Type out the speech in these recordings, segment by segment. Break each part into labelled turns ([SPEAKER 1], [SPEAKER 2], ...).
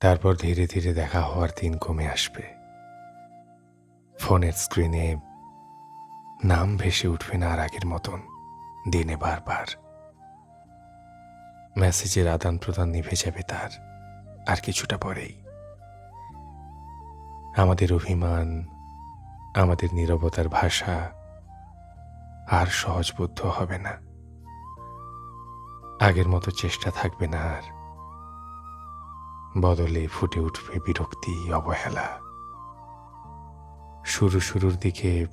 [SPEAKER 1] তারপর ধীরে ধীরে দেখা হওয়ার দিন কমে আসবে। ফোনের স্ক্রিনে নাম ভেসে উঠবে না আর আগের মতন, দিনে বারবার। মেসেজের আদান প্রদান নিভে যাবে তার, আর কিছুটা পরেই। আমাদের অভিমান, আমাদের নীরবতার ভাষা আর সহজবোধ্য হবে না। আগের মতো চেষ্টা থাকবে না আর বদলে ফুটে উঠবে বিরক্তি, অবহেলা। শুরু শুরুর দিকে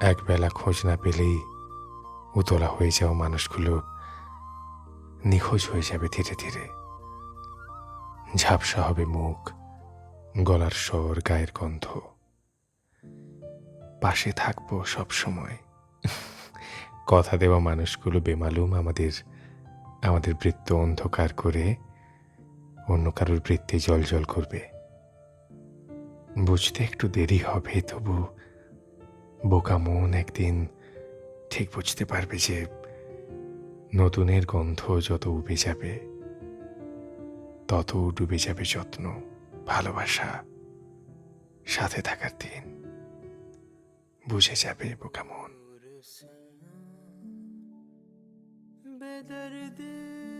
[SPEAKER 1] একবেলা খোঁজ না পেলেই উতলা হয়ে যাওয়া মানুষগুলো নিখোঁজ হয়ে যাবে ধীরে ধীরে। ঝাপসা হবে মুখ, গলার স্বর, গায়ের গন্ধ। পাশে থাকব সব সময়। কথা দেওয়া মানুষগুলো বেমালুম আমাদের আমাদের বৃত্ত অন্ধকার করে অন্য কারোর বৃত্তে জল জল করবে। বুঝতে একটু দেরি হবে, তবু বোকা মন একদিন ঠিক বুঝতে পারবে যে নতুনের গন্ধ যত উবে যাবে, তত ডুবে যাবে যত্ন, ভালোবাসা, সাথে থাকার দিন। বুঝে যাবে বোকা মন।
[SPEAKER 2] বেদর্দে